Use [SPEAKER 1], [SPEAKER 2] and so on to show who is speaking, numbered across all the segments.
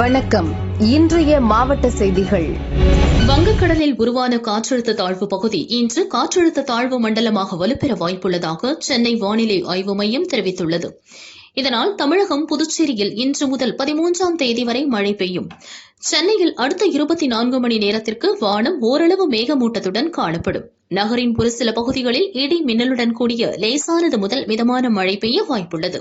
[SPEAKER 1] வணக்கம் இன்றைய மாவட்ட செய்திகள் வங்கக்கடலில் உருவான காற்றழுத்த தாழ்வு பகுதி இன்று காற்றழுத்த தாழ்வு மண்டலமாக வலுப்பெற வாய்ப்புள்ளதாக சென்னை வானிலை ஆய்வு மையம் தெரிவித்துள்ளது இதனால் தமிழகம் புதுச்சேரியில் இன்று முதல் பதிமூன்றாம் தேதி வரை மழை பெய்யும் சென்னையில் அடுத்த இருபத்தி நான்கு மணி நேரத்திற்கு வானம் ஓரளவு மேகமூட்டத்துடன் காணப்படும் நகரின் ஒரு சில பகுதிகளில் இடி மின்னலுடன் கூடிய லேசானது முதல் மிதமான மழை பெய்ய வாய்ப்புள்ளது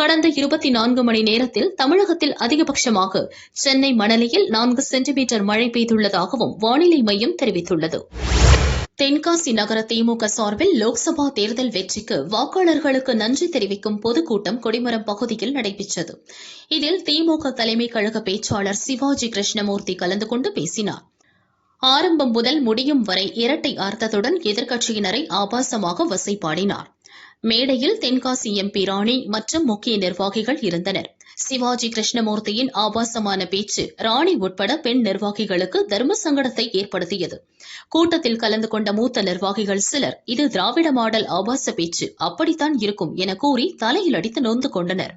[SPEAKER 1] கடந்த இருபத்தி நான்கு மணி நேரத்தில் தமிழகத்தில் அதிகபட்சமாக சென்னை மணலியில் நான்கு சென்டிமீட்டர் மழை பெய்துள்ளதாகவும் வானிலை மையம் தெரிவித்துள்ளது தென்காசி நகர திமுக சார்பில் லோக்சபா தேர்தல் வெற்றிக்கு வாக்காளர்களுக்கு நன்றி தெரிவிக்கும் பொதுக்கூட்டம் கொடிமரம் பகுதியில் நடைபெற்றது இதில் திமுக தலைமை கழக பேச்சாளர் சிவாஜி கிருஷ்ணமூர்த்தி கலந்து கொண்டு பேசினார் ஆரம்பம் முதல் முடியும் வரை இரட்டை அர்த்தத்துடன் எதிர்க்கட்சியினரை ஆபாசமாக வசைப்பாடினாா் மேடையில் தென்காசி எம்பி ராணி மற்றும் முக்கிய நிர்வாகிகள் இருந்தனர் சிவாஜி கிருஷ்ணமூர்த்தியின் ஆபாசமான பேச்சு ராணி உட்பட பெண் நிர்வாகிகளுக்கு தர்ம சங்கடத்தை ஏற்படுத்தியது கூட்டத்தில் கலந்து கொண்ட மூத்த நிர்வாகிகள் சிலர் இது திராவிட மாடல் ஆபாச பேச்சு அப்படித்தான் இருக்கும் என கூறி தலையில் அடித்து நொந்து கொண்டனா்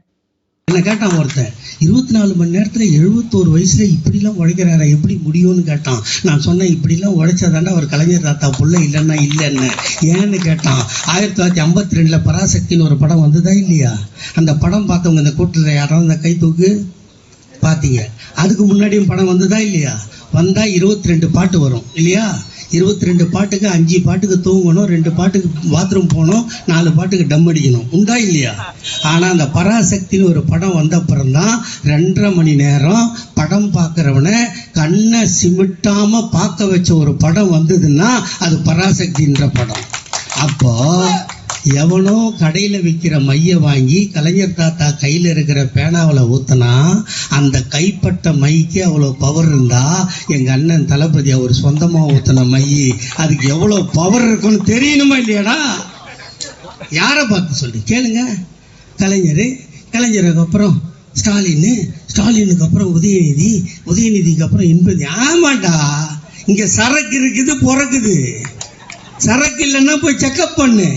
[SPEAKER 2] என்ன கேட்டான் ஒருத்தன் இருபத்தி நாலு மணி நேரத்தில் எழுபத்தோரு வயசுல இப்படிலாம் உழைக்கிறாரா எப்படி முடியும்னு கேட்டான் நான் சொன்னேன் இப்படிலாம் உழைச்சாதாண்டா அவர் கலைஞர் தாத்தா புள்ள இல்லைன்னா இல்லைன்னு ஏன்னு கேட்டான் ஆயிரத்தி தொள்ளாயிரத்தி ஐம்பத்தி ரெண்டில் பராசக்தின்னு ஒரு படம் வந்ததா இல்லையா அந்த படம் பார்த்தவங்க இந்த கூட்டத்தில் யாராவது அந்த கை தூக்கு பார்த்தீங்க அதுக்கு முன்னாடியும் படம் வந்ததா இல்லையா வந்தால் இருபத்தி ரெண்டு பாட்டு வரும் இல்லையா இருபத்தி ரெண்டு பாட்டுக்கு அஞ்சு பாட்டுக்கு தூங்கணும் ரெண்டு பாட்டுக்கு பாத்ரூம் போகணும் நாலு பாட்டுக்கு டம் அடிக்கணும் உண்டா இல்லையா ஆனால் அந்த பராசக்தின்னு ஒரு படம் வந்த அப்புறம்தான் ரெண்டரை மணி நேரம் படம் பார்க்குறவனை கண்ணை சிமிட்டாமல் பார்க்க வச்ச ஒரு படம் வந்ததுன்னா அது பராசக்தின்ற படம் அப்போ எவனோ கடையில் விற்கிற மையை வாங்கி கலைஞர் தாத்தா கையில் இருக்கிற பேனாவில் ஊற்றினா அந்த கைப்பட்ட மைக்கு அவ்வளோ பவர் இருந்தால் எங்கள் அண்ணன் தளபதி அவர் சொந்தமாக ஊற்றின மை அதுக்கு எவ்வளோ பவர் இருக்குன்னு தெரியணுமா இல்லையாடா யாரை பார்த்து சொல்லி கேளுங்க கலைஞர் கலைஞருக்கு அப்புறம் ஸ்டாலின் ஸ்டாலினுக்கு அப்புறம் உதயநிதி உதயநிதிக்கு அப்புறம் இன்பதி ஆமாட்டா இங்கே சரக்கு இருக்குது பிறக்குது சரக்கு இல்லைன்னா போய் செக்கப் பண்ணு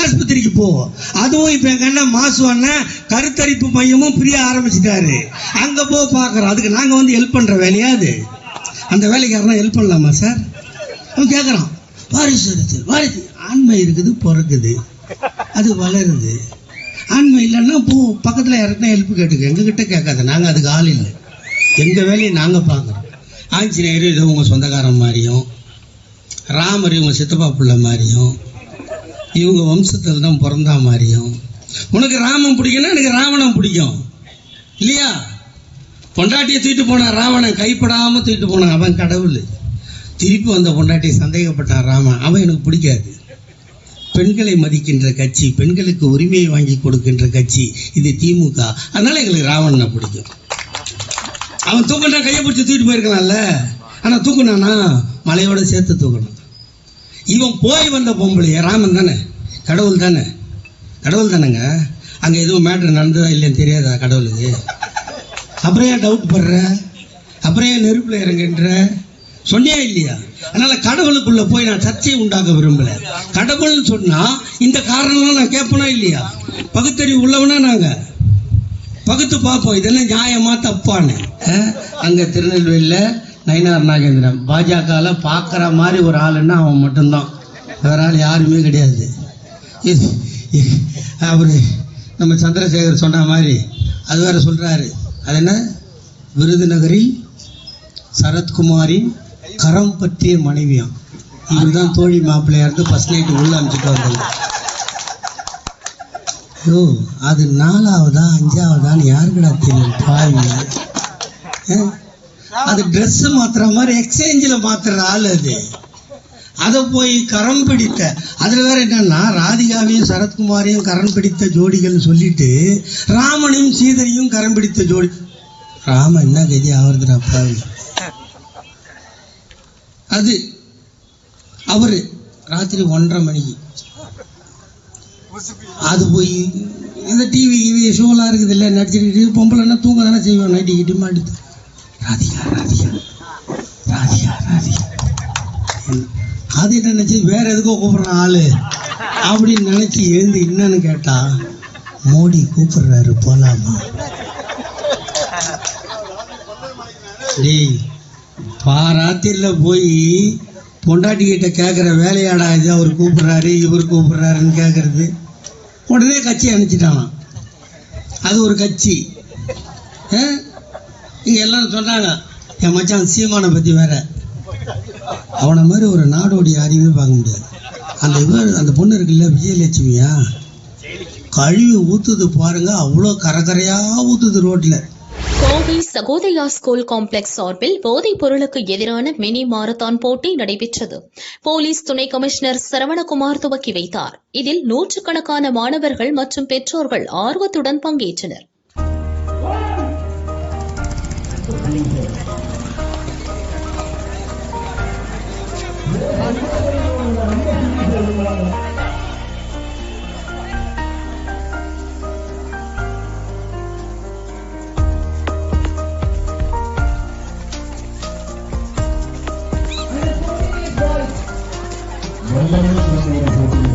[SPEAKER 2] ஆஸ்பத்திரிக்கு போவோம் அதுவும் இப்போ எங்க அண்ணன் மாசு அண்ணன் கருத்தரிப்பு மையமும் பிரிய ஆரம்பிச்சுட்டாரு அங்கே போய் பார்க்குறோம் அதுக்கு நாங்கள் வந்து ஹெல்ப் பண்ணுற வேலையா அது அந்த வேலைக்காரனா ஹெல்ப் பண்ணலாமா சார் அவன் கேட்குறான் வாரிசு வாரிசு ஆண்மை இருக்குது பிறக்குது அது வளருது ஆண்மை இல்லைன்னா போ பக்கத்தில் யாருக்குன்னா ஹெல்ப் கேட்டுக்க எங்ககிட்ட கேட்காது நாங்கள் அதுக்கு ஆள் இல்லை எங்கள் வேலையை நாங்கள் பார்க்குறோம் ஆஞ்சநேயர் இது உங்கள் சொந்தக்காரன் மாதிரியும் ராமர் இவங்க சித்தப்பா பிள்ளை மாதிரியும் இவங்க வம்சத்தில் தான் பிறந்தா மாதிரியும் உனக்கு ராமன் பிடிக்கணும் எனக்கு ராவணன் பிடிக்கும் இல்லையா பொண்டாட்டியை தூக்கிட்டு போனான் ராவணன் கைப்படாமல் தூக்கிட்டு போனான் அவன் கடவுள் திருப்பி வந்த பொண்டாட்டியை சந்தேகப்பட்டான் ராமன் அவன் எனக்கு பிடிக்காது பெண்களை மதிக்கின்ற கட்சி பெண்களுக்கு உரிமையை வாங்கி கொடுக்கின்ற கட்சி இது திமுக அதனால எங்களுக்கு ராவணனை பிடிக்கும் அவன் தூக்கினா கையை பிடிச்சி தூக்கிட்டு போயிருக்கலாம்ல ஆனால் தூக்குனானா மலையோட சேர்த்து தூக்கணும் இவன் போய் வந்த பொம்பளைய ராமன் தானே கடவுள் தானே கடவுள் தானேங்க அங்கே எதுவும் மேட்ரு நடந்ததா இல்லைன்னு தெரியாதா கடவுளுக்கு அப்புறம் ஏன் டவுட் படுற அப்புறம் ஏன் நெருப்பில் இறங்குன்ற சொன்னியா இல்லையா அதனால கடவுளுக்குள்ள போய் நான் சர்ச்சையை உண்டாக்க விரும்பல கடவுள்னு சொன்னா இந்த காரணம்லாம் நான் கேட்பனா இல்லையா பகுத்தறிவு உள்ளவனா நாங்க பகுத்து பார்ப்போம் இதெல்லாம் நியாயமா தப்பானு அங்க திருநெல்வேலியில் நயினார் நாகேந்திரன் பாஜகவில் பார்க்குற மாதிரி ஒரு ஆளுன்னா அவன் மட்டும்தான் வேற ஆள் யாருமே கிடையாது அவர் நம்ம சந்திரசேகர் சொன்ன மாதிரி அது வேற சொல்கிறாரு அது என்ன விருதுநகரில் சரத்குமாரின் கரம் பற்றிய மனைவியம் இவர் தான் தோழி மாப்பிள்ளையா இருந்து ஃபஸ்ட் நைட்டு உள்ளே அமைச்சிட்டு வந்தாங்க ஓ அது நாலாவதா அஞ்சாவதான்னு யாருக்கடா தெரியும் பாவி அது ட்ரெஸ் மாத்துற மாதிரி எக்ஸ்சேஞ்சில் மாத்துற ஆள் அது அதை போய் கரம் பிடித்த அதில் வேற என்னன்னா ராதிகாவையும் சரத்குமாரையும் கரம் பிடித்த ஜோடிகள் சொல்லிட்டு ராமனையும் சீதையும் கரம் பிடித்த ஜோடி ராமன் என்ன கதி ஆவறதுடா அப்பா அது அவரு ராத்திரி ஒன்றரை மணிக்கு அது போய் இந்த டிவி ஷோலாம் இருக்குது இல்லை நடிச்சுட்டு என்ன தூங்க தானே செய்வோம் நைட்டு கிட்டி மாட்டி ராதிகா ராதிகா ராதிகா ராதிகா அது நினச்சி வேற எதுக்கோ கூப்பிட்றான் ஆளு அப்படின்னு நினச்சி எழுந்து என்னன்னு கேட்டா மோடி கூப்பிடுறாரு போலாமா டேய் பாராத்திரில் போய் பொண்டாட்டி கிட்ட கேட்குற வேலையாடா இது அவர் கூப்பிட்றாரு இவர் கூப்பிட்றாருன்னு கேட்குறது உடனே கட்சி அனுப்பிச்சிட்டானா அது ஒரு கட்சி இங்க எல்லாரும் சொன்னாங்க என் மச்சான் சீமான பத்தி வேற அவனை மாதிரி ஒரு நாடோடைய அறிவே பார்க்க முடியாது அந்த இவர் அந்த பொண்ணு இருக்குல்ல விஜயலட்சுமியா கழிவு ஊத்துது பாருங்க அவ்வளோ கரகரையா ஊத்துது ரோட்ல
[SPEAKER 1] கோவை சகோதயா ஸ்கூல் காம்ப்ளெக்ஸ் சார்பில் போதைப் பொருளுக்கு எதிரான மினி மாரத்தான் போட்டி நடைபெற்றது போலீஸ் துணை கமிஷனர் சரவணகுமார் துவக்கி வைத்தார் இதில் நூற்றுக்கணக்கான மாணவர்கள் மற்றும் பெற்றோர்கள் ஆர்வத்துடன் பங்கேற்றனர் Thank you.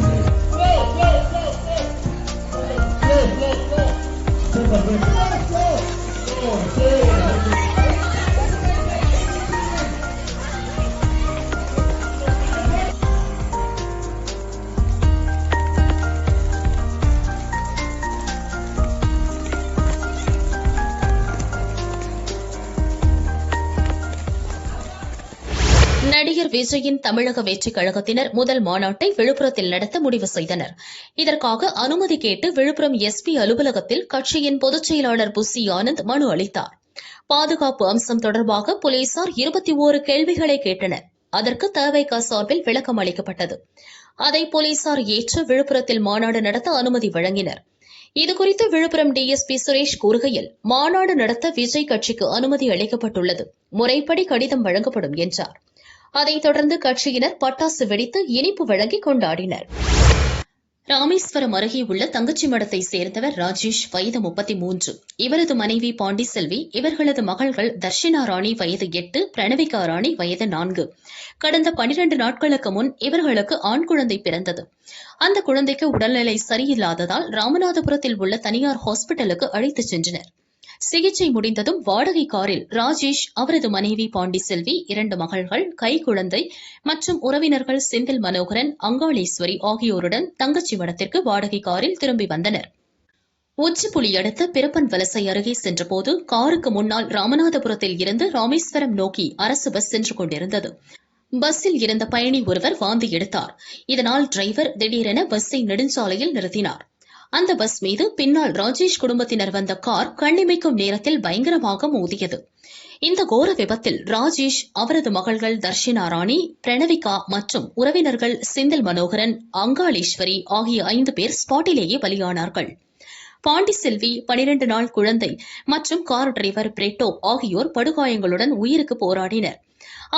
[SPEAKER 1] நடிகர் விஜயின் தமிழக வெற்றிக் கழகத்தினர் முதல் மாநாட்டை விழுப்புரத்தில் நடத்த முடிவு செய்தனர் இதற்காக அனுமதி கேட்டு விழுப்புரம் எஸ்பி அலுவலகத்தில் கட்சியின் பொதுச் செயலாளர் புசி ஆனந்த் மனு அளித்தார் பாதுகாப்பு அம்சம் தொடர்பாக போலீசார் இருபத்தி ஓரு கேள்விகளை கேட்டனர் அதற்கு தவைக சார்பில் விளக்கம் அளிக்கப்பட்டது அதை போலீசார் ஏற்று விழுப்புரத்தில் மாநாடு நடத்த அனுமதி வழங்கினர் இதுகுறித்து விழுப்புரம் டிஎஸ்பி சுரேஷ் கூறுகையில் மாநாடு நடத்த விஜய் கட்சிக்கு அனுமதி அளிக்கப்பட்டுள்ளது முறைப்படி கடிதம் வழங்கப்படும் என்றாா் அதைத் தொடர்ந்து கட்சியினர் பட்டாசு வெடித்து இனிப்பு வழங்கி கொண்டாடினர் ராமேஸ்வரம் அருகே உள்ள தங்கச்சி மடத்தை சேர்ந்தவர் ராஜேஷ் வயது முப்பத்தி மூன்று இவரது மனைவி பாண்டிசெல்வி இவர்களது மகள்கள் தர்ஷினா ராணி வயது எட்டு பிரணவிகா ராணி வயது நான்கு கடந்த பனிரெண்டு நாட்களுக்கு முன் இவர்களுக்கு ஆண் குழந்தை பிறந்தது அந்த குழந்தைக்கு உடல்நிலை சரியில்லாததால் ராமநாதபுரத்தில் உள்ள தனியார் ஹாஸ்பிட்டலுக்கு அழைத்துச் சென்றனர் சிகிச்சை முடிந்ததும் வாடகை காரில் ராஜேஷ் அவரது மனைவி பாண்டிசெல்வி இரண்டு மகள்கள் கைக்குழந்தை மற்றும் உறவினர்கள் செந்தில் மனோகரன் அங்காளேஸ்வரி ஆகியோருடன் தங்கச்சி வடத்திற்கு வாடகை காரில் திரும்பி வந்தனர் உச்சிப்புலி அடுத்த பிறப்பன் வலசை அருகே சென்றபோது காருக்கு முன்னால் ராமநாதபுரத்தில் இருந்து ராமேஸ்வரம் நோக்கி அரசு பஸ் சென்று கொண்டிருந்தது பஸ்ஸில் இருந்த பயணி ஒருவர் வாந்தி எடுத்தார் இதனால் டிரைவர் திடீரென பஸ்ஸை நெடுஞ்சாலையில் நிறுத்தினார் அந்த பஸ் மீது பின்னால் ராஜேஷ் குடும்பத்தினர் வந்த கார் கண்ணிமைக்கும் நேரத்தில் பயங்கரமாக மோதியது இந்த கோர விபத்தில் ராஜேஷ் அவரது மகள்கள் தர்ஷினா ராணி பிரணவிகா மற்றும் உறவினர்கள் செந்தில் மனோகரன் அங்காளேஸ்வரி ஆகிய ஐந்து பேர் ஸ்பாட்டிலேயே பலியானார்கள் பாண்டி செல்வி பனிரெண்டு நாள் குழந்தை மற்றும் கார் டிரைவர் பிரேட்டோ ஆகியோர் படுகாயங்களுடன் உயிருக்கு போராடினர்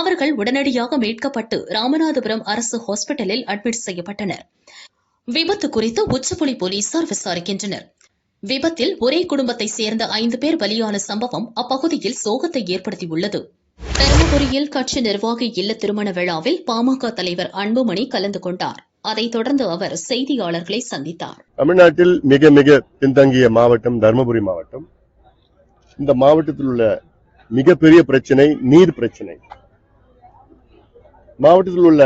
[SPEAKER 1] அவர்கள் உடனடியாக மீட்கப்பட்டு ராமநாதபுரம் அரசு ஹாஸ்பிட்டலில் அட்மிட் செய்யப்பட்டனர் விபத்து குறித்து உச்சபுலி போலீசார் விசாரிக்கின்றனர் விபத்தில் ஒரே குடும்பத்தை சேர்ந்த ஐந்து பேர் பலியான சம்பவம் அப்பகுதியில் சோகத்தை ஏற்படுத்தியுள்ளது தருமபுரியில் கட்சி நிர்வாகி இல்ல திருமண விழாவில் பாமக தலைவர் அன்புமணி கலந்து கொண்டார் அதைத் தொடர்ந்து அவர் செய்தியாளர்களை சந்தித்தார்
[SPEAKER 3] தமிழ்நாட்டில் மிக மிக பின்தங்கிய மாவட்டம் தருமபுரி மாவட்டம் இந்த மாவட்டத்தில் உள்ள மிகப்பெரிய பிரச்சனை நீர் பிரச்சனை மாவட்டத்தில் உள்ள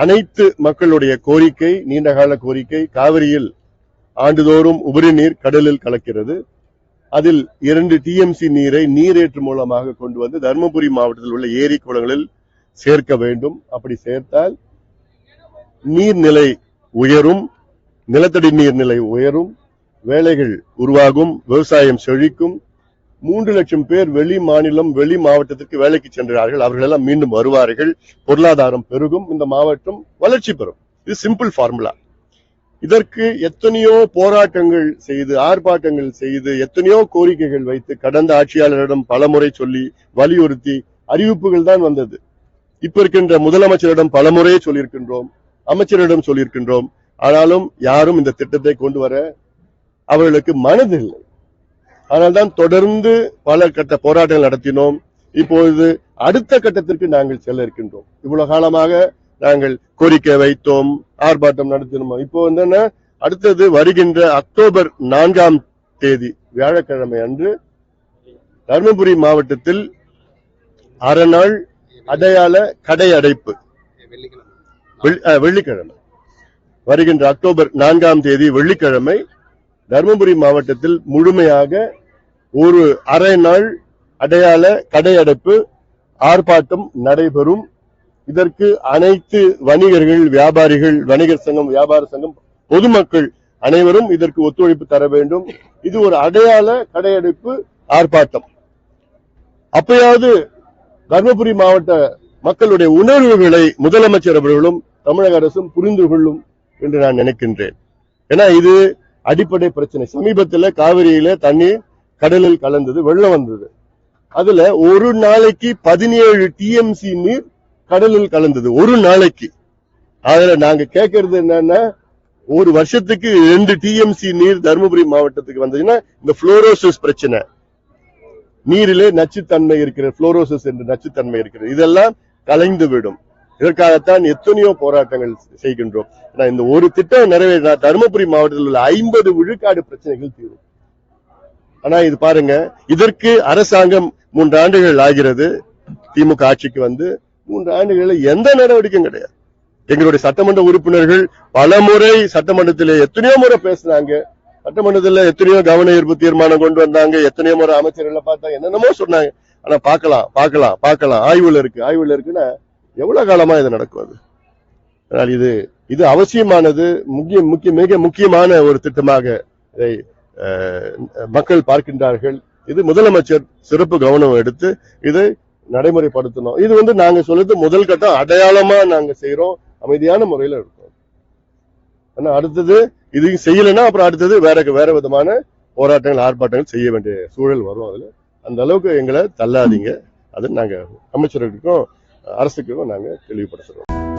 [SPEAKER 3] அனைத்து மக்களுடைய கோரிக்கை நீண்டகால கோரிக்கை காவிரியில் ஆண்டுதோறும் உபரி நீர் கடலில் கலக்கிறது அதில் இரண்டு டிஎம்சி நீரை நீரேற்று மூலமாக கொண்டு வந்து தருமபுரி மாவட்டத்தில் உள்ள ஏரி குளங்களில் சேர்க்க வேண்டும் அப்படி சேர்த்தால் நீர்நிலை உயரும் நிலத்தடி நீர்நிலை உயரும் வேலைகள் உருவாகும் விவசாயம் செழிக்கும் மூன்று லட்சம் பேர் வெளி மாநிலம் வெளி மாவட்டத்திற்கு வேலைக்கு சென்றார்கள் அவர்கள் எல்லாம் மீண்டும் வருவார்கள் பொருளாதாரம் பெருகும் இந்த மாவட்டம் வளர்ச்சி பெறும் இது சிம்பிள் ஃபார்முலா இதற்கு எத்தனையோ போராட்டங்கள் செய்து ஆர்ப்பாட்டங்கள் செய்து எத்தனையோ கோரிக்கைகள் வைத்து கடந்த ஆட்சியாளரிடம் பலமுறை சொல்லி வலியுறுத்தி அறிவிப்புகள் தான் வந்தது இப்ப இருக்கின்ற முதலமைச்சரிடம் பலமுறையே சொல்லியிருக்கின்றோம் அமைச்சரிடம் சொல்லியிருக்கின்றோம் ஆனாலும் யாரும் இந்த திட்டத்தை கொண்டு வர அவர்களுக்கு மனதில்லை அதனால்தான் தொடர்ந்து பல கட்ட போராட்டங்கள் நடத்தினோம் இப்பொழுது அடுத்த கட்டத்திற்கு நாங்கள் செல்ல இருக்கின்றோம் இவ்வளவு காலமாக நாங்கள் கோரிக்கை வைத்தோம் ஆர்ப்பாட்டம் நடத்தினோம் இப்போ வந்து அடுத்தது வருகின்ற அக்டோபர் நான்காம் தேதி வியாழக்கிழமை அன்று தருமபுரி மாவட்டத்தில் அறநாள் அடையாள கடை அடைப்பு வெள்ளிக்கிழமை வருகின்ற அக்டோபர் நான்காம் தேதி வெள்ளிக்கிழமை தருமபுரி மாவட்டத்தில் முழுமையாக ஒரு அரை நாள் அடையாள கடையடைப்பு ஆர்ப்பாட்டம் நடைபெறும் இதற்கு அனைத்து வணிகர்கள் வியாபாரிகள் வணிகர் சங்கம் வியாபார சங்கம் பொதுமக்கள் அனைவரும் இதற்கு ஒத்துழைப்பு தர வேண்டும் இது ஒரு அடையாள கடையடைப்பு ஆர்ப்பாட்டம் அப்பயாவது தர்மபுரி மாவட்ட மக்களுடைய உணர்வுகளை முதலமைச்சர் அவர்களும் தமிழக அரசும் புரிந்து கொள்ளும் என்று நான் நினைக்கின்றேன் ஏன்னா இது அடிப்படை பிரச்சனை சமீபத்தில் காவிரியில தண்ணீர் கடலில் கலந்தது வெள்ளம் வந்தது அதுல ஒரு நாளைக்கு பதினேழு டிஎம்சி நீர் கடலில் கலந்தது ஒரு நாளைக்கு அதுல நாங்க கேட்கறது என்னன்னா ஒரு வருஷத்துக்கு ரெண்டு டிஎம்சி நீர் தருமபுரி மாவட்டத்துக்கு வந்ததுன்னா இந்த புளோரோசிஸ் பிரச்சனை நீரிலே நச்சுத்தன்மை இருக்கிற புளோரோசிஸ் என்று நச்சுத்தன்மை இருக்கிறது இதெல்லாம் கலைந்து விடும் இதற்காகத்தான் எத்தனையோ போராட்டங்கள் செய்கின்றோம் இந்த ஒரு திட்டம் நிறைவேறினா தருமபுரி மாவட்டத்தில் உள்ள ஐம்பது விழுக்காடு பிரச்சனைகள் தீரும் ஆனா இது பாருங்க இதற்கு அரசாங்கம் மூன்று ஆண்டுகள் ஆகிறது திமுக ஆட்சிக்கு வந்து மூன்று ஆண்டுகளில் எந்த நடவடிக்கையும் கிடையாது எங்களுடைய சட்டமன்ற உறுப்பினர்கள் பல முறை சட்டமன்றத்தில் எத்தனையோ முறை பேசினாங்க சட்டமன்றத்தில் எத்தனையோ கவன ஈர்ப்பு தீர்மானம் கொண்டு வந்தாங்க எத்தனையோ முறை அமைச்சர்களை பார்த்தா என்னென்னமோ சொன்னாங்க ஆனா பார்க்கலாம் பார்க்கலாம் பார்க்கலாம் ஆய்வுல இருக்கு ஆய்வுல இருக்குன்னா எவ்வளவு காலமா இது நடக்குவது இது இது அவசியமானது முக்கிய முக்கிய மிக முக்கியமான ஒரு திட்டமாக இதை மக்கள் பார்க்கின்றார்கள் இது முதலமைச்சர் சிறப்பு கவனம் எடுத்து இதை நடைமுறைப்படுத்தணும் இது வந்து நாங்க சொல்றது முதல் கட்டம் அடையாளமா நாங்க செய்யறோம் அமைதியான முறையில இருக்கோம் ஆனா அடுத்தது இது செய்யலைன்னா அப்புறம் அடுத்தது வேற வேற விதமான போராட்டங்கள் ஆர்ப்பாட்டங்கள் செய்ய வேண்டிய சூழல் வரும் அதுல அந்த அளவுக்கு எங்களை தள்ளாதீங்க அது நாங்க அமைச்சர்களுக்கும் அரசுக்கும் நாங்க தெளிவுபடுத்துறோம்